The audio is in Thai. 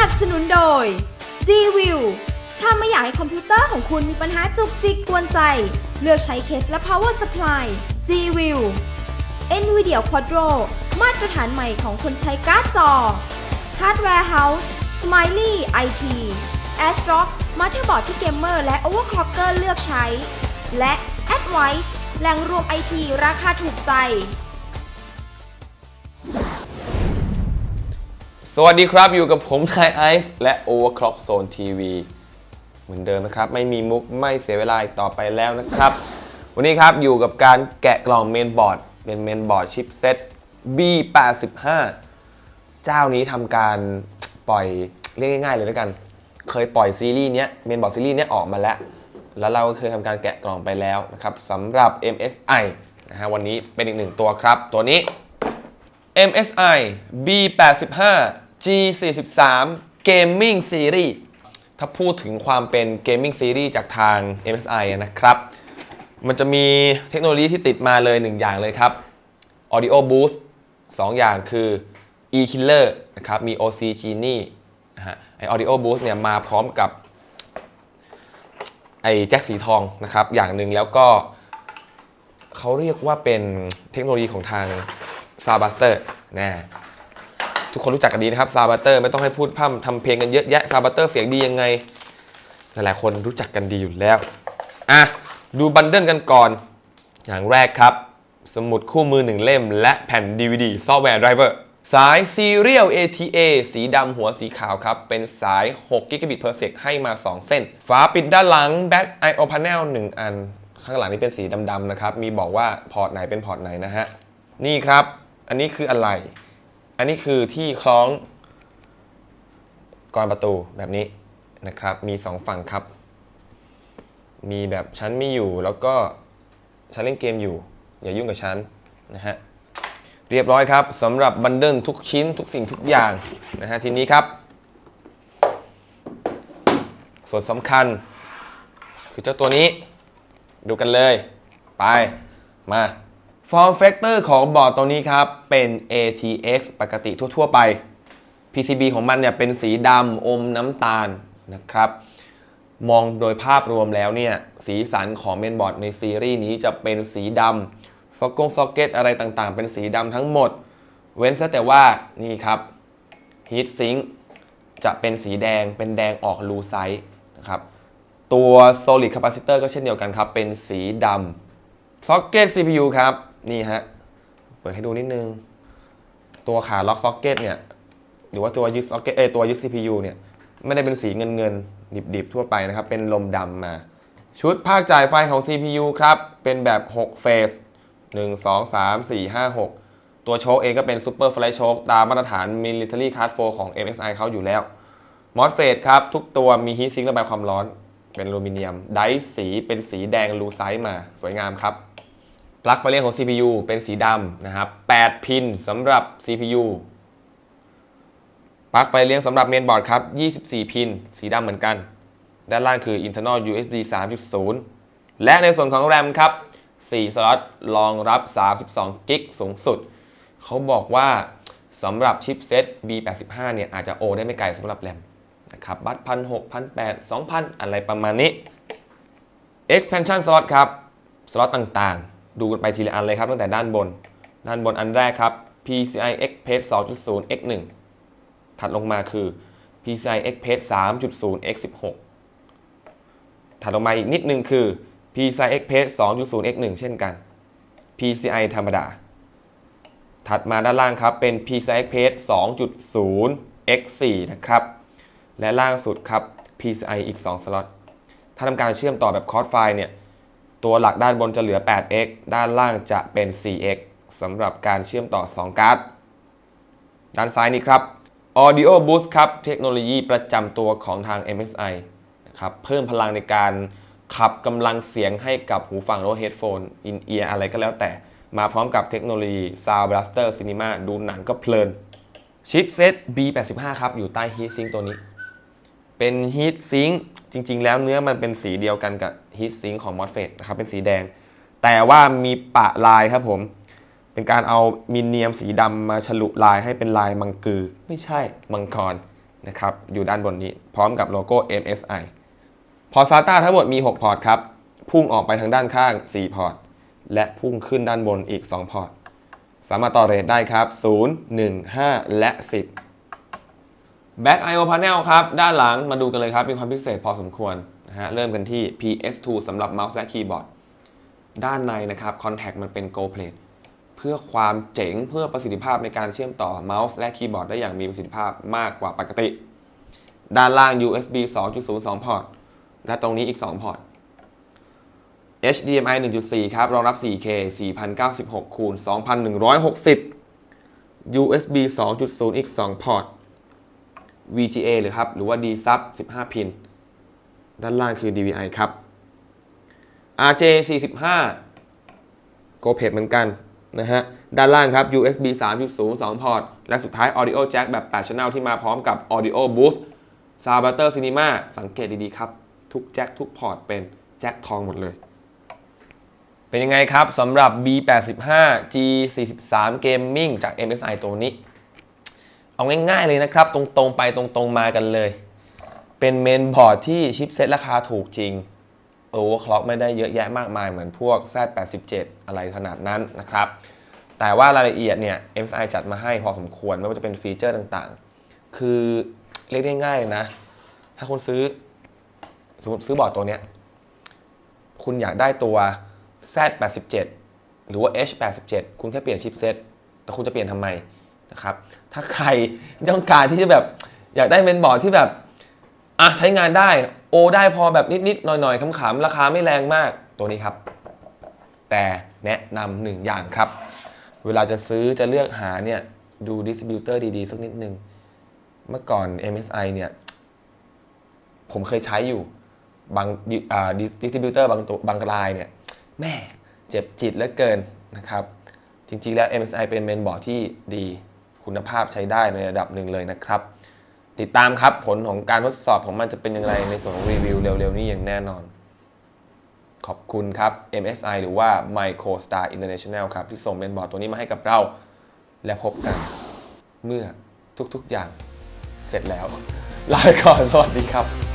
นับสนุนโดย G-View ถ้าไม่อยากให้คอมพิวเตอร์ของคุณมีปัญหาจุกจิกกวนใจ เลือกใช้เคสและ power supply G-View NVIDIA Quadro มาตรฐานใหม่ของคนใช้การ์ดจอ Hardware House Smiley IT ASRock มาเตอร์บอร์ดที่เกมเมอร์และ overclocker เลือกใช้ และ Advice แหล่งรวม IT ราคาถูกใจ สวัสดีครับอยู่กับผมนายไอซ์และ Overclock Zone TV เหมือนเดิมนะครับ ไม่มีมุกไม่เสียเวลาอีกต่อไปแล้วนะครับ วันนี้ครับอยู่กับการแกะกล่องเมนบอร์ด เป็นเมนบอร์ดชิปเซ็ต B85 เจ้านี้ทำการปล่อยเรียกง่ายๆเลยแล้วกัน เคยปล่อยซีรีส์เนี้ยเมนบอร์ดซีรีส์เนี้ยออกมาแล้ว แล้วเราก็เคยทำการแกะกล่องไปแล้วนะครับสำหรับ MSI นะฮะวันนี้เป็นอีกหนึ่งตัวครับ ตัวนี้ MSI B85 G43 Gaming Series ถ้าพูดถึงความเป็น Gaming Series จากทาง MSI นะครับ มันจะมีเทคโนโลยีที่ติดมาเลยหนึ่งอย่างเลยครับ Audio Boost 2 อย่างคือ E-Killer นะครับ มี OC Genie นะฮะ ไอ Audio Boost เนี่ยมาพร้อมกับไอแจ็คสีทองนะครับ อย่างหนึ่งแล้วก็เขาเรียกว่าเป็นเทคโนโลยีของทาง ซาบัสเตอร์นะทุกคนรู้จักกันดีนะครับซาบัสเตอร์ไม่ต้องให้พูดพร่ำทำเพลงกันเยอะแยะซาบัสเตอร์เสียงดียังไง หลายๆคนรู้จักกันดีอยู่แล้ว อะ ดูบันเดิลกันก่อน อย่างแรกครับ สมุดคู่มือ1เล่ม และแผ่น DVD ซอฟต์แวร์ไดรเวอร์สาย Serial ATA สีดำหัวสีขาวครับ เป็นสาย 6 g b per sec ให้มา 2 เส้น ฝาปิดด้านหลัง Back I/O Panel 1 อัน ข้างหลังนี่เป็นสีดำๆนะครับ มีบอกว่าพอร์ตไหนเป็นพอร์ตไหนนะฮะ นี่ครับ อันนี้คืออะไร อันนี้คือที่คล้องกรอนประตูแบบนี้นะครับ มีสองฝั่งครับ มีแบบฉันไม่อยู่แล้วก็ฉันเล่นเกมอยู่ อย่ายุ่งกับฉันนะฮะเรียบร้อยครับสำหรับบันเดิลทุกชิ้นทุกสิ่งทุกอย่างนะฮะทีนี้ครับ ส่วนสำคัญ คือเจ้าตัวนี้ดูกันเลย ไปมา Form Factor ของบอร์ดตัวนี้ครับ เป็น ATX ปกติทั่ว ๆ ไป PCB ของมันเนี่ยเป็นสีดำอมน้ำตาลนะครับ มองโดยภาพรวมแล้วเนี่ย สีสันของเมนบอร์ดในซีรีส์นี้จะเป็นสีดำซ็อกกงซ็อกเก็ตอะไรต่างๆ เป็นสีดำทั้งหมด เว้นซะแต่ว่านี่ครับ Heat Sink จะเป็นสีแดงเป็นแดงออกลูไซต์นะครับตัว Solid Capacitor ก็เช่นเดียวกันครับ เป็นสีดำ Socket CPU ครับ นี่ฮะ เปิดให้ดูนิดนึง ตัวขาล็อก Socket เนี่ย หรือว่าตัวยึด Socket เอตัวยึด CPU เนี่ย ไม่ได้เป็นสีเงินเงินๆดิบๆ ทั่วไปนะครับ เป็นลมดำมา ชุดภาคจ่ายไฟของ CPU ครับ เป็นแบบ 6 เฟส 1 2 3 4 5 6 ตัวโชคเองก็เป็น Super Flash Choke ตามมาตรฐาน Military Class 4ของ MSI เขาอยู่แล้ว MOSFET ครับ ทุกตัวมี Heat Sink ระบายความร้อน เป็นอลูมิเนียม ไดส์สีเป็นสีแดงลูไซต์มา สวยงามครับ ปลั๊กไฟเลี้ยงของ CPU เป็นสีดำนะครับ 8 พินสำหรับ CPU ปลั๊กไฟเลี้ยงสำหรับเมนบอร์ดครับ 24 พิน สีดำเหมือนกัน ด้านล่างคือ internal USB 3.0 และในส่วนของ RAM ครับ 4 สล็อตรองรับ 32 กิกสูงสุด เขาบอกว่าสำหรับชิปเซ็ต B85 เนี่ยอาจจะโอได้ไม่ไกลสำหรับ RAM นะครับ บัตรพันหกพันแปดสองพันอะไรประมาณนี้ expansion slot ครับ สล็อตต่างๆ ดูกันไปทีละอันเลยครับตั้งแต่ด้านบน ด้านบนอันแรกครับ PCI Express 2.0 X1 ถัดลงมาคือ PCI Express 3.0 X16 ถัดลงมาอีกนิดนึงคือ PCI Express 2.0 X1 เช่นกัน PCI ธรรมดา ถัดมาด้านล่างครับเป็น PCI Express 2.0 X4 นะครับ และล่างสุดครับ PCI อีก 2 สล็อต ถ้าทำการเชื่อมต่อแบบคอร์สไฟล์เนี่ย ตัวหลักด้านบนจะเหลือ 8x ด้านล่างจะเป็น 4x สำหรับการเชื่อมต่อ 2 การ์ด ด้านซ้ายนี้ครับ Audio Boost ครับ เทคโนโลยีประจำตัวของทาง MSI นะครับเพิ่มพลังในการขับกำลังเสียงให้กับหูฟังหรือว่า headphone in ear อะไรก็แล้วแต่ มาพร้อมกับเทคโนโลยี Sound Blaster Cinema ดูหนังก็เพลิน ชิปเซต B85 ครับ อยู่ใต้ Heat Sink ตัวนี้ เป็น Heat Sink จริง ๆ แล้วเนื้อมันเป็นสีเดียวกันกับ Heat Sink ของ MOSFET นะครับเป็นสีแดง แต่ว่ามีปะลายครับผมเป็นเป็นการเอามินเนียมสีดำมาฉลุลายให้เป็นลายมังกือ ไม่ใช่มังกรนะครับอยู่ด้านบนนี้พร้อมกับโลโก้ MSI พอร์ต SATA ทั้งหมดมี 6 พอร์ตครับ พุ่งออกไปทางด้านข้าง 4 พอร์ต และพุ่งขึ้นด้านบนอีก 2 พอร์ต สามารถต่อเรทได้ครับ 0 1 5 และ 10 Back I/O Panel ครับ ด้านหลังมาดูกันเลยครับ มีความพิเศษพอสมควร นะฮะเริ่มกันที่ PS2 สำหรับเมาส์และคีย์บอร์ดด้านในนะครับ Contact มันเป็น Go Plate เพื่อความเจ๋งเพื่อประสิทธิภาพในการเชื่อมต่อเมาส์และคีย์บอร์ดได้อย่างมีประสิทธิภาพมากกว่าปกติ ด้านล่าง USB 2.0 2 พอร์ต และตรงนี้อีก 2 พอร์ต HDMI 1.4 ครับ รองรับ 4K 4096คูณ2160 USB 2.0 อีก 2 พอร์ต VGA หรือครับ หรือว่า D-Sub 15 พิน ด้านล่างคือ DVI ครับ RJ 45 Go p a d เหมือนกันนะฮะ ด้านล่างครับ USB 3.0 2 พอร์ต และสุดท้าย Audio Jack แบบ 8 Channel ที่มาพร้อมกับ Audio Boost Sound Butter Cinema สังเกตดีๆครับ ทุกแจ็คทุกพอร์ตเป็นแจ็คทองหมดเลย เป็นยังไงครับสำหรับ B85 G43 Gaming จาก MSI ตัวนี้ เอาง่ายๆเลยนะครับ ตรงๆไปตรงๆมากันเลย เป็นเมนบอร์ดที่ชิปเซ็ตราคาถูกจริงโอเวอร์คล็อกไม่ได้เยอะแยะมากมายเหมือนพวก Z87 อะไรขนาดนั้นนะครับ แต่ว่ารายละเอียดเนี่ย MSI จัดมาให้พอสมควรไม่ว่าจะเป็นฟีเจอร์ต่างๆ คือเรียกได้ง่ายนะ ถ้าคุณซื้อสมมติซื้อบอร์ดตัวเนี้ย คุณอยากได้ตัว Z87 หรือว่า H87 คุณแค่เปลี่ยนชิปเซ็ตแต่คุณจะเปลี่ยนทำไมนะครับ ถ้าใครต้องการที่จะแบบอยากได้เมนบอร์ดที่แบบ อะใช้งานได้โอได้พอแบบนิดๆหน่อยๆขำๆราคาไม่แรงมากตัวนี้ครับ แต่แนะนำหนึ่งอย่างครับ เวลาจะซื้อจะเลือกหาเนี่ยดูดิสติบิวเตอร์ดีๆ สักนิดนึง เมื่อก่อน MSI เนี่ย ผมเคยใช้อยู่บางดิสติบิวเตอร์บางตัวบางรายเนี่ยแม่เจ็บจิตเหลือเกินนะครับ จริงๆแล้ว MSI เป็นเมนบอร์ดที่ดีคุณภาพใช้ได้ในระดับหนึ่งเลยนะครับ ติดตามครับผลของการทดสอบของมันจะเป็นอย่างไรในส่วนของรีวิวเร็วๆนี้อย่างแน่นอน ขอบคุณครับ MSI หรือว่า MicroStar International ครับ ที่ส่งเมนบอร์ดตัวนี้มาให้กับเรา และพบกันเมื่อทุกๆอย่างเสร็จแล้วลาไปก่อนสวัสดีครับ